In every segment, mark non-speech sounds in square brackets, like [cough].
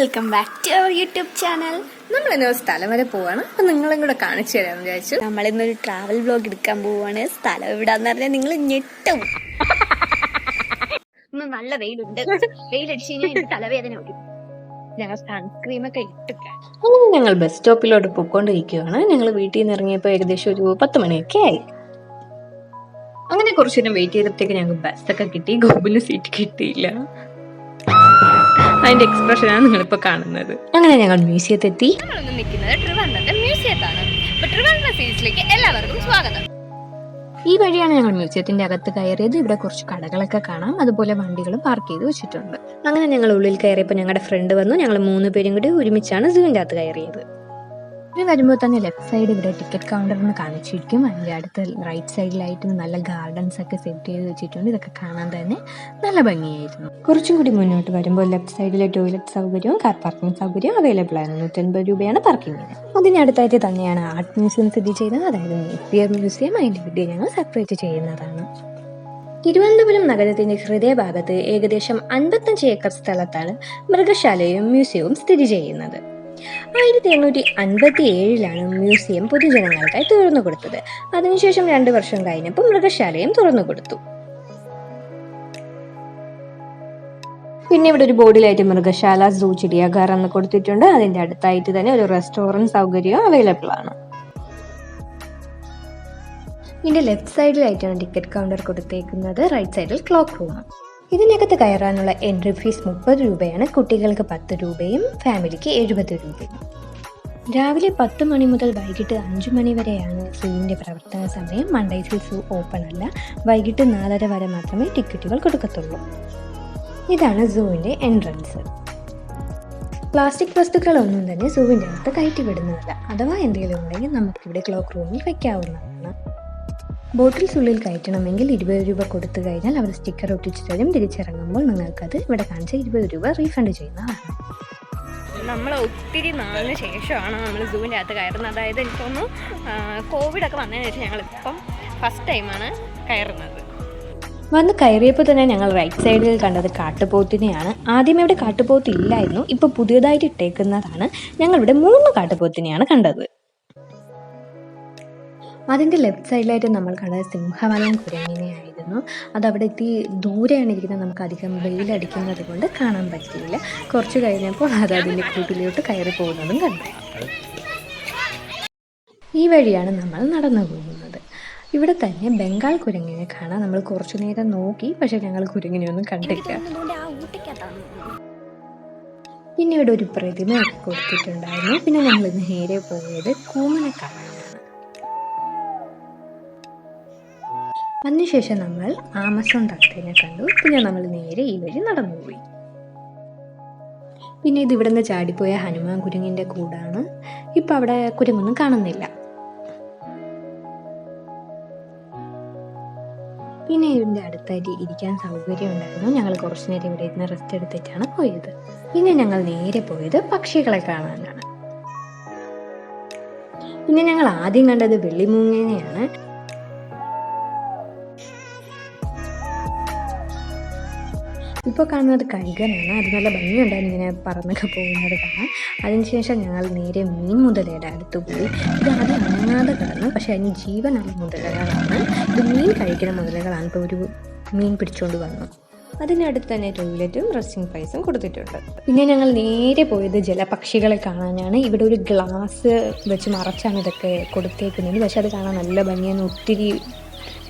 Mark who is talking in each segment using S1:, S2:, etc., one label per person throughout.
S1: Welcome back to our YouTube channel
S2: നമ്മൾ ഇന്ന് സ്ഥലം വരെ പോവാണ്. അപ്പൊ നിങ്ങളും കൂടെ കാണിച്ചു തരാമെന്ന് വിചാരിച്ചു.
S1: നമ്മൾ ഇന്നൊരു ട്രാവൽ ബ്ലോഗ് എടുക്കാൻ പോവാണ്. സ്ഥലം എവിടാന്ന് പറഞ്ഞാൽ നിങ്ങൾ ഞെട്ടും. ഇന്ന് നല്ല വെയിലുണ്ട്. വെയിലടിച്ച് കഴിഞ്ഞാൽ തലവേദന ഞങ്ങൾ ഇട്ടിട്ട്.
S2: അങ്ങനെ ഞങ്ങൾ ബസ് സ്റ്റോപ്പിലോട്ട് പോയിക്കൊണ്ടിരിക്കുകയാണ്. ഞങ്ങൾ വീട്ടിൽ നിന്ന് ഇറങ്ങിയപ്പോൾ ഏകദേശം ഒരു പത്ത് മണിയൊക്കെ ആയി. അങ്ങനെ കുറച്ചു നേരം വെയിറ്റ് ചെയ്തപ്പോഴത്തേക്ക് ഞങ്ങൾക്ക് ബസ്സൊക്കെ കിട്ടി. ഗോപിന് സീറ്റ് കിട്ടിയില്ല. അതിന്റെ നിങ്ങൾ ഇപ്പോൾ കാണുന്നത്. അങ്ങനെ ഞങ്ങൾ മ്യൂസിയത്തെത്തി
S1: നിൽക്കുന്നത് ട്രിവാൻഡ്രത്തെ മ്യൂസിയത്താണ്. അപ്പൊ ട്രിവാൻഡ്രം സീരീസിലേക്ക് എല്ലാവർക്കും സ്വാഗതം.
S2: ഈ വഴിയാണ് ഞങ്ങൾ മ്യൂസിയത്തിന്റെ അകത്ത് കയറിയത്. ഇവിടെ കുറച്ച് കടകളൊക്കെ കാണാം. അതുപോലെ വണ്ടികളും പാർക്ക് ചെയ്ത് വെച്ചിട്ടുണ്ട്. അങ്ങനെ ഞങ്ങൾ ഉള്ളിൽ കയറിയപ്പോൾ ഞങ്ങളുടെ ഫ്രണ്ട് വന്നു. ഞങ്ങൾ മൂന്ന് പേരും കൂടി ഒരുമിച്ചാണ് സൂവിന്റെ അകത്ത് കയറിയത്. ഇത് വരുമ്പോൾ തന്നെ ലെഫ്റ്റ് സൈഡ് ഇവിടെ ടിക്കറ്റ് കൗണ്ടറിന് കാണിച്ചിരിക്കും. അതിന്റെ അടുത്ത് റൈറ്റ് സൈഡിലായിട്ട് നല്ല ഗാർഡൻസ് ഒക്കെ സെറ്റ് ചെയ്ത് വെച്ചിട്ടുണ്ട്. ഇതൊക്കെ കാണാൻ തന്നെ നല്ല ഭംഗിയായിരുന്നു. കുറച്ചും കൂടി മുന്നോട്ട് വരുമ്പോൾ ലെഫ്റ്റ് സൈഡിലെ ടോയ്ലറ്റ് സൗകര്യവും കാർ പാർക്കിംഗ് സൗകര്യവും അവൈലബിൾ ആണ്. നൂറ്റൻപത് രൂപയാണ് പാർക്കിങ്ങിന് അതിനടുത്തായിട്ട് തന്നെയാണ് ആർട്ട് മ്യൂസിയം സ്ഥിതി ചെയ്യുന്നത്. അതായത് നേപ്പിയർ മ്യൂസിയം അതിന്റെ വീഡിയോ ഞങ്ങൾ സെപ്പറേറ്റ് ചെയ്യുന്നതാണ്. തിരുവനന്തപുരം നഗരത്തിന്റെ ഹൃദയഭാഗത്ത് ഏകദേശം അൻപത്തഞ്ച് ഏക്കർ സ്ഥലത്താണ് മൃഗശാലയും മ്യൂസിയവും സ്ഥിതി ചെയ്യുന്നത്. ആയിരത്തി എണ്ണൂറ്റി അൻപത്തി ഏഴിലാണ് മ്യൂസിയം പൊതുജനങ്ങൾക്കായി തുറന്നു കൊടുത്തത്. അതിനുശേഷം രണ്ട് വർഷം കഴിഞ്ഞപ്പോൾ മൃഗശാലയും തുറന്നു കൊടുത്തു. പിന്നെ ഇവിടെ ഒരു ബോർഡിലായിട്ട് മൃഗശാല സൂ ചിടിയാഗാർ എന്ന് കൊടുത്തിട്ടുണ്ട്. അതിന്റെ അടുത്തായിട്ട് തന്നെ ഒരു റെസ്റ്റോറന്റ് സൗകര്യവും അവൈലബിൾ ആണ്. ഇതിന്റെ ലെഫ്റ്റ് സൈഡിലായിട്ടാണ് ടിക്കറ്റ് കൗണ്ടർ കൊടുത്തേക്കുന്നത്. റൈറ്റ് സൈഡിൽ ക്ലോക്ക് റൂം ഇതിനകത്ത് കയറാനുള്ള എൻട്രി ഫീസ് മുപ്പത് രൂപയാണ്. കുട്ടികൾക്ക് പത്ത് രൂപയും ഫാമിലിക്ക് എഴുപത് രൂപയും. രാവിലെ പത്ത് മണി മുതൽ വൈകിട്ട് അഞ്ച് മണി വരെയാണ് സൂവിന്റെ പ്രവർത്തന സമയം. മണ്ടൈസിൽ സൂ ഓപ്പൺ അല്ല. വൈകിട്ട് നാലര വരെ മാത്രമേ ടിക്കറ്റുകൾ കൊടുക്കത്തുള്ളൂ. ഇതാണ് സൂവിന്റെ എൻട്രൻസ് പ്ലാസ്റ്റിക് വസ്തുക്കളൊന്നും തന്നെ സൂവിന്റെ അകത്ത് കയറ്റി വിടുന്നതല്ല. അഥവാ എന്തെങ്കിലും ഉണ്ടെങ്കിൽ നമുക്കിവിടെ ക്ലോക്ക് റൂമിൽ വയ്ക്കാവുന്നതാണ് ബോട്ടിൽസ് ഉള്ളിൽ കയറ്റണമെങ്കിൽ ഇരുപത് രൂപ കൊടുത്തു കഴിഞ്ഞാൽ അവർ സ്റ്റിക്കർ ഒട്ടിച്ചു തരും. തിരിച്ചിറങ്ങുമ്പോൾ നിങ്ങൾക്കത് ഇവിടെ കാണിച്ച ഇരുപത് രൂപ റീഫണ്ട് ചെയ്യുന്നതാണ്.
S1: നമ്മൾ ഒത്തിരി നാളിന് ശേഷമാണ് നമ്മൾ സൂവിന്റെ അകത്ത് കയറുന്നത്. അതായത് എനിക്ക് തോന്നുന്നു കോവിഡ് ഒക്കെ വന്നതിന് ശേഷം ഞങ്ങളിപ്പം ഫസ്റ്റ് ടൈമാണ് കയറുന്നത്.
S2: വന്ന് കയറിയപ്പോൾ തന്നെ ഞങ്ങൾ റൈറ്റ് സൈഡിൽ കണ്ടത് കാട്ടുപോത്തിനെയാണ്. ആദ്യം ഇവിടെ കാട്ടുപോത്ത് ഇല്ലായിരുന്നു ഇപ്പോൾ പുതിയതായിട്ട് ഇട്ടേക്കുന്നതാണ്. ഞങ്ങളിവിടെ മൂന്ന് കാട്ടുപോത്തിനെയാണ് കണ്ടത്. അതിന്റെ ലെഫ്റ്റ് സൈഡിലായിട്ട് നമ്മൾ കണ്ടത് സിംഹവനം കുരങ്ങിനെയായിരുന്നു. അത് അവിടെ എത്തി ദൂരെയാണ് ഇരിക്കുന്നത്. നമുക്ക് അധികം വെയിലടിക്കുന്നത് കൊണ്ട് കാണാൻ പറ്റിയില്ല. കുറച്ച് കഴിഞ്ഞപ്പോൾ അത് അതിന്റെ കൂട്ടിലോട്ട് കയറി പോകുന്നതും കണ്ടു. ഈ വഴിയാണ് നമ്മൾ നടന്നു പോകുന്നത്. ഇവിടെ തന്നെ ബംഗാൾ കുരങ്ങിനെ കാണാൻ നമ്മൾ കുറച്ചു നേരം നോക്കി പക്ഷെ ഞങ്ങൾ കുരങ്ങിനെ ഒന്നും കണ്ടില്ല. പിന്നെ ഇവിടെ ഒരു പ്രതിമയൊക്കെ കൊടുത്തിട്ടുണ്ടായിരുന്നു. പിന്നെ നമ്മൾ നേരെ പോയത് കൂമനെ കാണാനാണ് അതിനുശേഷം നമ്മൾ ആമസോൺ തത്തേനെ കണ്ടു. പിന്നെ നമ്മൾ നേരെ ഈ വഴി നടന്നുപോയി. പിന്നെ ഇത് ഇവിടെ നിന്ന് ചാടിപ്പോയ ഹനുമാൻ കുരുങ്ങിന്റെ കൂടാണ്. ഇപ്പം അവിടെ കുരുങ്ങൊന്നും കാണുന്നില്ല. പിന്നെ ഇതിന്റെ അടുത്തായിട്ട് ഇരിക്കാൻ സൗകര്യം ഉണ്ടായിരുന്നു. ഞങ്ങൾ കുറച്ച് നേരം ഇവിടെ ഇരുന്ന് റെസ്റ്റ് എടുത്തിട്ടാണ് പോയത്. പിന്നെ ഞങ്ങൾ നേരെ പോയത് പക്ഷികളെ കാണാനാണ്. പിന്നെ ഞങ്ങൾ ആദ്യം കണ്ടത് വെള്ളിമൂങ്ങേനെയാണ് ഇപ്പോൾ കാണുന്നത് കഴുകനാണ് അത് നല്ല ഭംഗിയുണ്ടായിരുന്നു ഇങ്ങനെ പറന്നൊക്കെ പോകുന്നത് കാണാൻ. അതിനുശേഷം ഞങ്ങൾ നേരെ മീൻ മുതലയുടെ അടുത്ത് പോയി. ഇത് ആദ്യം അനങ്ങാതെ കിടന്നു. പക്ഷേ അതിന് ജീവനുള്ള മുതലകളാണ്. ഇത് മീൻ കഴിക്കുന്ന മുതലകളാണ്. ഇപ്പോൾ ഒരു മീൻ പിടിച്ചുകൊണ്ട് വന്നു. അതിനടുത്ത് തന്നെ ടോയ്ലറ്റും റെസ്റ്റിംഗ് പ്ലേസും കൊടുത്തിട്ടുണ്ട്. പിന്നെ ഞങ്ങൾ നേരെ പോയത് ജലപക്ഷികളെ കാണാനാണ്. ഇവിടെ ഒരു ഗ്ലാസ് വെച്ച് മറച്ചാണ് ഇതൊക്കെ കൊടുത്തേക്കുന്നത് പക്ഷെ അത് കാണാൻ നല്ല ഭംഗിയാണ്. ഒത്തിരി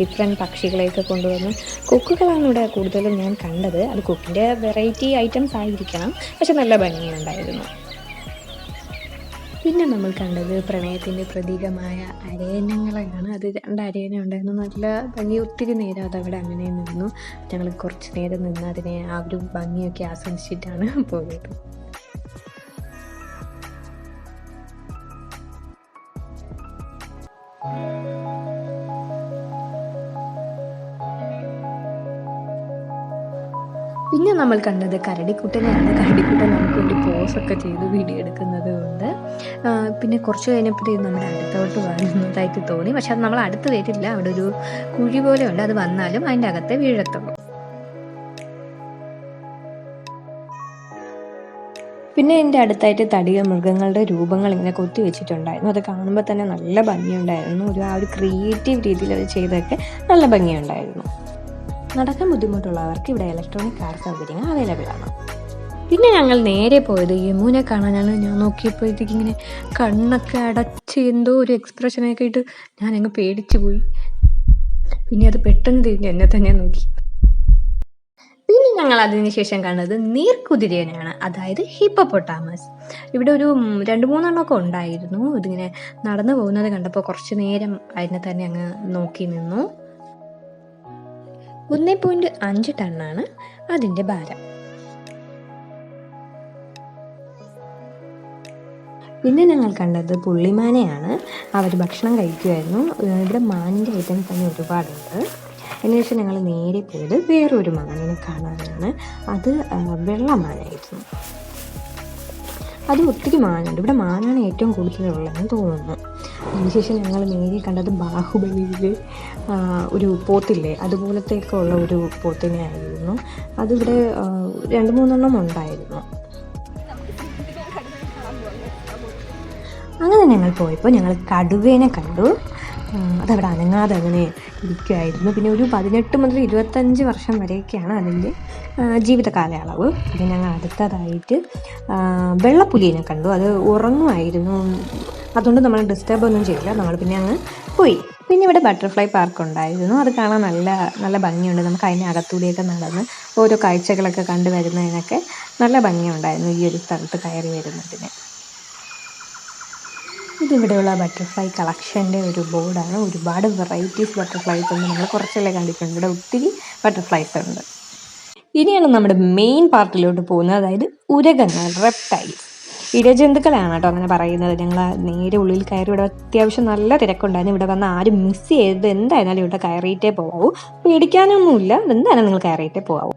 S2: ഡിഫറെന്റ് പക്ഷികളെയൊക്കെ കൊണ്ടുവന്ന് കൊക്കുകളാണ് ഇവിടെ കൂടുതലും ഞാൻ കണ്ടത്. അത് കൊക്കിന്റെ വെറൈറ്റി ഐറ്റംസ് ആയിരിക്കണം. പക്ഷെ നല്ല ഭംഗിയുണ്ടായിരുന്നു. പിന്നെ നമ്മൾ കണ്ടത് പ്രണയത്തിന്റെ പ്രതീകമായ അരയന്നങ്ങളെയാണ് അത് രണ്ട് അരയന ഉണ്ടായിരുന്നു. നല്ല ഭംഗി ഒത്തിരി നേരം അതവിടെ അങ്ങനെ നിന്നു. ഞങ്ങൾ കുറച്ച് നേരം നിന്ന് അതിനെ ആ ഒരു ഭംഗിയൊക്കെ ആസ്വദിച്ചിട്ടാണ് പോയത്. നമ്മൾ കണ്ടത് കരടിക്കുട്ടനെയാണ് കരടിക്കുട്ടൻ നമുക്ക് വേണ്ടി പോസൊക്കെ ചെയ്ത് വീഡിയോ എടുക്കുന്നത് കൊണ്ട്. പിന്നെ കുറച്ച് കഴിഞ്ഞപ്പോഴത്തേക്കും നമ്മുടെ അടുത്തോട്ട് വരുന്നതായിട്ട് തോന്നി. പക്ഷെ അത് നമ്മൾ അടുത്ത് വരില്ല. അവിടെ ഒരു കുഴി പോലെ ഉണ്ട്. അത് വന്നാലും അതിന്റെ അകത്തെ വീഴത്തുള്ളൂ. പിന്നെ എന്റെ അടുത്തായിട്ട് തടിയ മൃഗങ്ങളുടെ രൂപങ്ങൾ ഇങ്ങനെ കൊത്തി വെച്ചിട്ടുണ്ടായിരുന്നു. അത് കാണുമ്പോൾ തന്നെ നല്ല ഭംഗിയുണ്ടായിരുന്നു. ഒരു ആ ഒരു ക്രിയേറ്റീവ് രീതിയിൽ അത് ചെയ്തൊക്കെ നല്ല ഭംഗിയുണ്ടായിരുന്നു. നടക്കാൻ ബുദ്ധിമുട്ടുള്ളവർക്ക് ഇവിടെ ഇലക്ട്രോണിക് കാർ സൗകര്യങ്ങൾ അവൈലബിൾ ആണ്. പിന്നെ ഞങ്ങൾ നേരെ പോയത് യമുനെ കാണാനാണ്. ഞാൻ നോക്കിയപ്പോഴത്തേക്ക് ഇങ്ങനെ കണ്ണൊക്കെ അടച്ച് എന്തോ ഒരു എക്സ്പ്രഷനൊക്കെ ഇട്ട് ഞാൻ അങ്ങ് പേടിച്ചു പോയി. പിന്നെ അത് പെട്ടെന്ന് തിരിഞ്ഞ് എന്നെ തന്നെ നോക്കി. പിന്നെ ഞങ്ങൾ അതിനുശേഷം കണ്ടത് നീർക്കുതിരേനെയാണ് അതായത് ഹിപ്പോപ്പൊട്ടാമസ് ഇവിടെ ഒരു രണ്ട് രണ്ട് മൂന്നെണ്ണമൊക്കെ ഉണ്ടായിരുന്നു. ഇതിങ്ങനെ നടന്നു പോകുന്നത് കണ്ടപ്പോൾ കുറച്ച് നേരം അതിനെ തന്നെ അങ്ങ് നോക്കി നിന്നു. ഒന്നേ പോയിന്റ് അഞ്ച് ടണ്ണാണ് അതിന്റെ ഭാരം. പിന്നെ ഞങ്ങൾ കണ്ടത് പുള്ളിമാനെയാണ്. അവർ ഭക്ഷണം കഴിക്കുമായിരുന്നു ഇവിടെ മാനിന്റെ ഐറ്റംസ് തന്നെ ഒരുപാടുണ്ട്. അതിനുശേഷം ഞങ്ങൾ നേരെ പോയത് വേറൊരു മാനിനെ കാണാനാണ്. അത് വെള്ളമാനായിരുന്നു അത് ഒത്തിരി മാനുണ്ട്. ഇവിടെ മാനാണ് ഏറ്റവും കൂടുതലുള്ളതെന്ന് തോന്നുന്നു. അതിനുശേഷം ഞങ്ങൾ നേരെ കണ്ടത് ബാഹുബലിയിൽ ഒരു പോത്തില്ലേ അതുപോലത്തെയൊക്കെ ഉള്ള ഒരു പോത്തിനെ ആയിരുന്നു അതിവിടെ രണ്ട് മൂന്നെണ്ണം ഉണ്ടായിരുന്നു. അങ്ങനെ ഞങ്ങൾ പോയപ്പോൾ ഞങ്ങൾ കടുവേനെ കണ്ടു. അതവിടെ അനങ്ങാതെ അങ്ങനെ ഇരിക്കുമായിരുന്നു പിന്നെ ഒരു പതിനെട്ട് മുതൽ ഇരുപത്തഞ്ച് വർഷം വരെയൊക്കെയാണ് അതിന്റെ ജീവിത കാലയളവ്. പിന്നെ ഞങ്ങൾ അടുത്തതായിട്ട് വെള്ളപ്പുലിനെ കണ്ടു. അത് ഉറങ്ങുമായിരുന്നു. അതുകൊണ്ട് നമ്മൾ ഡിസ്റ്റർബ് ഒന്നും ചെയ്തില്ല. നമ്മൾ പിന്നെ അങ്ങ് പോയി. പിന്നെ ഇവിടെ ബട്ടർഫ്ലൈ പാർക്ക് ഉണ്ടായിരുന്നു. അത് കാണാൻ നല്ല നല്ല ഭംഗിയുണ്ട്. നമുക്ക് അതിന്റെ അകത്തൂടെയൊക്കെ നടന്ന് ഓരോ കാഴ്ചകളൊക്കെ കണ്ടു വരുന്നതിനൊക്കെ നല്ല ഭംഗിയുണ്ടായിരുന്നു ഈ ഒരു സ്ഥലത്ത് കയറി വരുന്നതിന്. ഇതിവിടെയുള്ള ബട്ടർഫ്ലൈ കളക്ഷന്റെ ഒരു ബോർഡാണ് ഒരുപാട് വെറൈറ്റീസ് ബട്ടർഫ്ലൈസ് ഉണ്ട്. നമ്മൾ കുറച്ചല്ലേ കണ്ടിട്ടുണ്ട് ഇവിടെ ഒത്തിരി ബട്ടർഫ്ലൈസ് ഉണ്ട്. ഇനിയാണ് നമ്മുടെ മെയിൻ പാർട്ടിലോട്ട് പോകുന്നത്. അതായത് ഉരകങ്ങൾ റെപ്റ്റൈൽസ് ഇഴജന്തുക്കളാണ് കേട്ടോ അങ്ങനെ പറയുന്നത്. ഞങ്ങൾ നേരെ ഉള്ളിൽ കയറി ഇവിടെ അത്യാവശ്യം നല്ല തിരക്കുണ്ടായിരുന്നു. ഇവിടെ വന്ന് ആരും മിസ് ചെയ്ത് എന്തായിരുന്നാലും ഇവിടെ കയറിയിട്ടേ പോകാവൂ പേടിക്കാനൊന്നുമില്ല. എന്തായാലും നിങ്ങൾ കയറിയിട്ടേ പോകാവൂ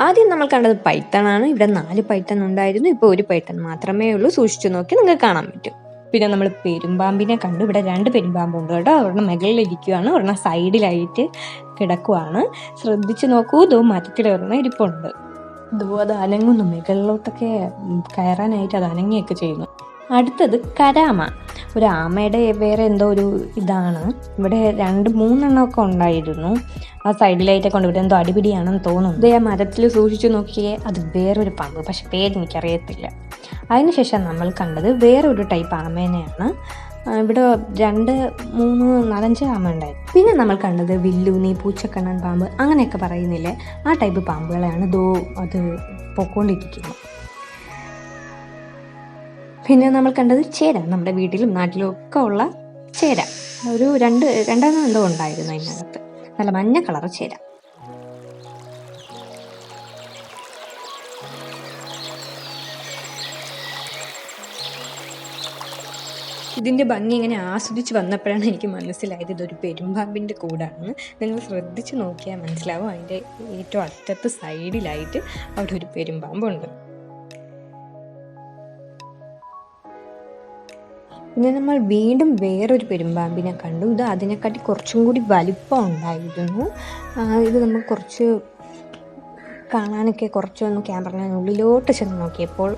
S2: ആദ്യം നമ്മൾ കണ്ടത് പൈത്തണാണ് ഇവിടെ നാല് പൈത്തൺ ഉണ്ടായിരുന്നു. ഇപ്പോൾ ഒരു പൈത്തൺ മാത്രമേ ഉള്ളൂ. സൂക്ഷിച്ചു നോക്കി നിങ്ങൾക്ക് കാണാൻ പറ്റും. പിന്നെ നമ്മൾ പെരുമ്പാമ്പിനെ കണ്ടു. ഇവിടെ രണ്ട് പെരുമ്പാമ്പുണ്ട് കേട്ടോ. ഒരെണ്ണം മുകളിലിരിക്കുകയാണ് ഒരെണ്ണം സൈഡിലായിട്ട് കിടക്കുവാണ്. ശ്രദ്ധിച്ചു നോക്കൂ. ഇതോ മരത്തിൽ ഒരെണ്ണം ഇരിപ്പുണ്ട്. ഇതോ അത് അനങ്ങുന്നു. മുകളിലോട്ടൊക്കെ കയറാനായിട്ട് അത് അനങ്ങിയൊക്കെ ചെയ്യുന്നു. അടുത്തത് കരാമ. ഒരു ആമയുടെ വേറെ എന്തോ ഒരു ഇതാണ്. ഇവിടെ രണ്ട് മൂന്നെണ്ണമൊക്കെ ഉണ്ടായിരുന്നു. ആ സൈഡിലായിട്ടൊക്കെ ഉണ്ട് ഇവിടെ എന്തോ അടിപിടിയാണെന്ന് തോന്നുന്നു. ഇതേ ആ മരത്തിൽ സൂക്ഷിച്ചു നോക്കിയേ അത് വേറൊരു പാമ്പ് പക്ഷെ പേര് എനിക്കറിയത്തില്ല. അതിനുശേഷം നമ്മൾ കണ്ടത് വേറൊരു ടൈപ്പ് ആമേനെയാണ്. ഇവിടെ രണ്ട് മൂന്ന് നാലഞ്ച് ആമ ഉണ്ടായിരുന്നു പിന്നെ നമ്മൾ കണ്ടത് വില്ലൂനി പൂച്ചക്കണ്ണൻ പാമ്പ് അങ്ങനെയൊക്കെ പറയുന്നില്ലേ? ആ ടൈപ്പ് പാമ്പുകളെയാണ് ദോ അത് പൊക്കോണ്ടിരിക്കുന്നത്. പിന്നെ നമ്മൾ കണ്ടത് ചേര നമ്മുടെ വീട്ടിലും നാട്ടിലും ഒക്കെ ഉള്ള ചേര. ഒരു രണ്ട് രണ്ടെണ്ണം എന്തോ ഉണ്ടായിരുന്നു അതിനകത്ത്. നല്ല മഞ്ഞ കളർ ചേര. ഇതിന്റെ ഭംഗി ഇങ്ങനെ ആസ്വദിച്ച് വന്നപ്പോഴാണ് എനിക്ക് മനസ്സിലായത് ഇതൊരു പെരുമ്പാമ്പിന്റെ കൂടാണെന്ന് നിങ്ങൾ ശ്രദ്ധിച്ച് നോക്കിയാൽ മനസ്സിലാവും അതിന്റെ ഏറ്റവും അറ്റത്ത് സൈഡിലായിട്ട് അവിടെ ഒരു പെരുമ്പാമ്പുണ്ട്. പിന്നെ നമ്മൾ വീണ്ടും വേറൊരു പെരുമ്പാമ്പിനെ കണ്ടു. ഇത് അതിനെക്കാട്ടി കുറച്ചും കൂടി വലിപ്പം ഉണ്ടായിരുന്നു. ഇത് നമ്മൾ കുറച്ച് കാണാനൊക്കെ കുറച്ചൊന്ന് ക്യാമറ ക്യാമറയിനുള്ളിലോട്ട് ചെന്ന് നോക്കിയപ്പോൾ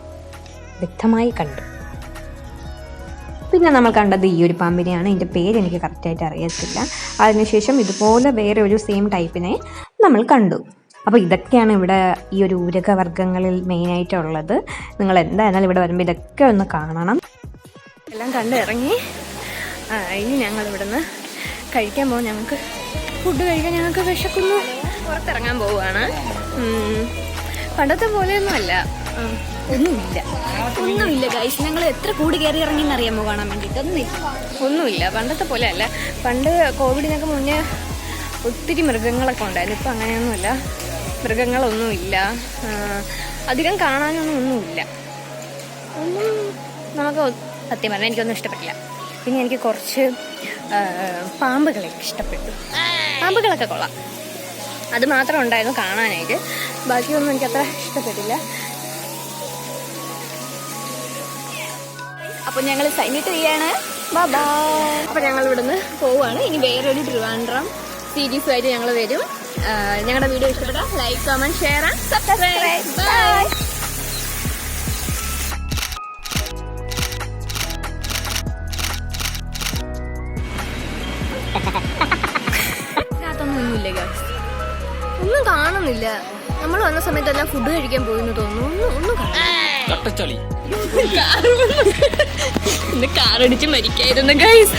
S2: വ്യക്തമായി കണ്ടു. പിന്നെ നമ്മൾ കണ്ടത് ഈ ഒരു പാമ്പിനെയാണ്. ഇതിന്റെ പേര് എനിക്ക് കറക്റ്റായിട്ട് അറിയത്തില്ല. അതിനുശേഷം ഇതുപോലെ വേറെ ഒരു സെയിം ടൈപ്പിനെ നമ്മൾ കണ്ടു. അപ്പോൾ ഇതൊക്കെയാണ് ഇവിടെ ഈ ഒരു ഊരകവർഗങ്ങളിൽ മെയിനായിട്ടുള്ളത് നിങ്ങൾ എന്തായാലും ഇവിടെ വരുമ്പോൾ ഇതൊക്കെ ഒന്ന് കാണണം.
S1: എല്ലാം കണ്ട് ഇറങ്ങി. ഇനി ഞങ്ങൾ ഇവിടുന്ന് കഴിക്കാൻ പോകും. ഞങ്ങൾക്ക് ഫുഡ് കഴിക്കാൻ ഞങ്ങൾക്ക് വിശക്കുന്നു. പുറത്തിറങ്ങാൻ പോവുകയാണ്. പണ്ടത്തെ പോലെയൊന്നുമല്ല ഒന്നുമില്ല.
S3: ഒന്നുമില്ല ഗൈസ് ഞങ്ങൾ എത്ര കൂടി കയറി ഇറങ്ങി അറിയാമോ കാണാൻ വേണ്ടിയിട്ട്? ഒന്നുമില്ല.
S1: ഒന്നുമില്ല. പണ്ടത്തെ പോലെ അല്ല. പണ്ട് കോവിഡിനൊക്കെ മുന്നേ ഒത്തിരി മൃഗങ്ങളൊക്കെ ഉണ്ടായിരുന്നു. ഇപ്പം അങ്ങനെയൊന്നുമില്ല. മൃഗങ്ങളൊന്നുമില്ല. അധികം കാണാനൊന്നും ഒന്നുമില്ല. ഒന്നും നമുക്ക് സത്യം പറഞ്ഞാൽ എനിക്കൊന്നും ഇഷ്ടപ്പെട്ടില്ല. പിന്നെ എനിക്ക് കുറച്ച് പാമ്പുകളൊക്കെ പാമ്പുകളെ ഇഷ്ടപ്പെട്ടു. പാമ്പുകളൊക്കെ കൊള്ളാം. അത് മാത്രം ഉണ്ടായിരുന്നു കാണാനായിട്ട്. ബാക്കിയൊന്നും എനിക്കത്ര ഇഷ്ടപ്പെട്ടില്ല.
S3: അപ്പോൾ ഞങ്ങൾ സൈനിട്ട് ചെയ്യാണ്
S1: അപ്പൊ ഞങ്ങൾ ഇവിടുന്ന് പോവുകയാണ് ഇനി വേറൊരു ട്രിവാൻഡ്രം ആയിട്ട് ഞങ്ങൾ വരും. ഞങ്ങളുടെ വീഡിയോ ഇഷ്ടപ്പെട്ട like comment share and subscribe bye
S2: ഇല്ല ഒന്നും കാണുന്നില്ല. നമ്മൾ വന്ന സമയത്തെല്ലാം ഫുഡ് കഴിക്കാൻ പോയി തോന്നുന്നു. ഒന്നും ഒന്നും കാണാ
S4: കട്ടച്ചളി. [laughs]
S2: കാറടിച്ച് മരിക്കായിരുന്നു ഗൈസ്